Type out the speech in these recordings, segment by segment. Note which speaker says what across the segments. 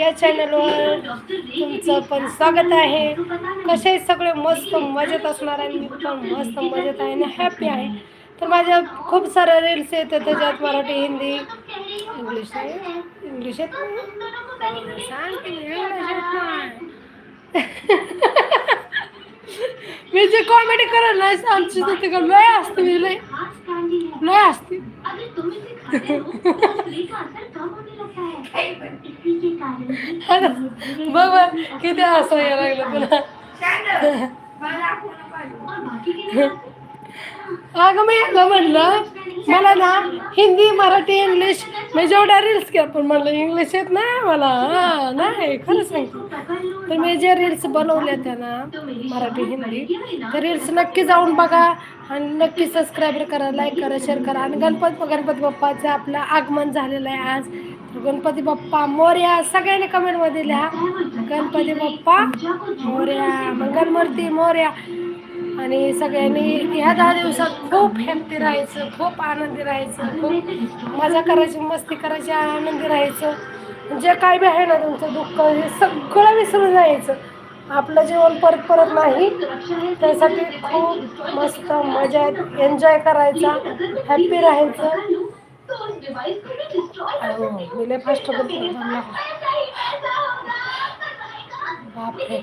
Speaker 1: या चॅनलवर तुमचं पण स्वागत आहे. कसे सगळे मस्त मजेत असणार आहे मी पण मस्त मजेत आहे आणि हॅपी आहे. तर माझ्या खूप साऱ्या रील्स येतात त्याच्यात मराठी हिंदी इंग्लिश आहे. इंग्लिश येत मी, जे कॉमेडी करत नाही आमची तर तिकडे लय असते मी लय. लय असते. बघ बघ, किती हसायला लागलं तुला अगं मी अगं म्हणलं मला ना हिंदी मराठी इंग्लिश मी जेवढ्या रील्स केल्या पण म्हणलं इंग्लिश येत नाही मला नाही खरं सांगते तर मी ज्या रील्स बनवल्या त्या ना मराठी हिंदी तर रील्स नक्की जाऊन बघा आणि नक्की सबस्क्राईब करा लाईक करा शेअर करा आणि गणपत गणपती बाप्पाचं आपलं आगमन झालेलं आहे आज गणपती बाप्पा मोर्या सगळ्यांनी कमेंटमध्ये लिहा. गणपती बाप्पा मोर्या मंगलमूर्ती मोर्या. आणि सगळ्यांनी ह्या दहा दिवसात खूप हॅप्पी राहायचं खूप आनंदी राहायचं खूप मजा करायची मस्ती करायची आनंदी राहायचं. जे काय बी आहे ना तुमचं दुःख हे सगळं विसरून जायचं. आपलं जीवन परत परत नाही. त्यासाठी खूप मस्त मजा एन्जॉय करायचा हॅप्पी राहायचं. फास्ट बापरे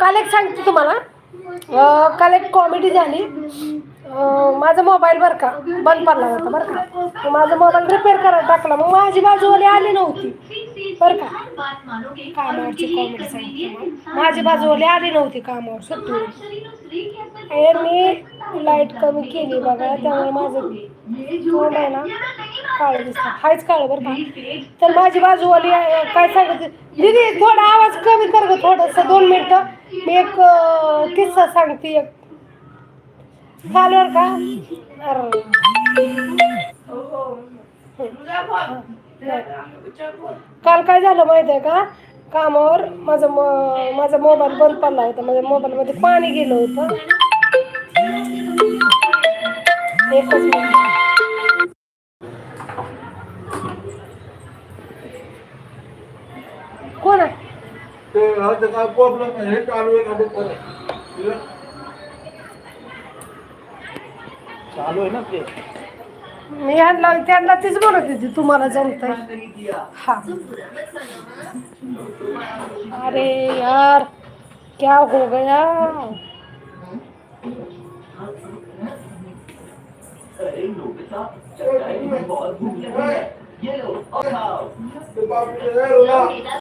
Speaker 1: काल एक सांगते तुम्हाला. काल एक कॉमेडी झाली. माझा मोबाईल बरं का? बंद पडला होता बरं का? माझा मोबाईल रिपेअर करायला टाकला. मग माझी बाजूवाली आली नव्हती. बरं का? कामावरची कॉमेडी सांगते तुम्हाला. माझी बाजूवाली आली नव्हती कामावर सुट्टी. यांनी लाइट कमी केली बघा त्यामुळे माझं तोंड आहे ना काळं दिसतं. हायच काळं बरं का? तर माझी बाजूवाली काय सांगते? दीदी थोडा आवाज कमी कर ग थोडंसं दोन मिनटं. मी एक किस्सा सांगते एक. चालेल का? अरे. काल काय झालं माहिती आहे का? कामावर माझा मो माझा मोबाईल बंद पडला होता. माझ्या मोबाईलमध्ये पाणी गेलं होतं. एकच कोण आहे?
Speaker 2: ते आता काय प्रॉब्लेम नाही हे चालू आहे का बघ बरं. चालू आहे ना ते.
Speaker 1: मी ह्यांना त्यांना तीच बोलत होती तुम्हाला जमतंय. हा. अरे यार क्या हो गया?
Speaker 2: ये लो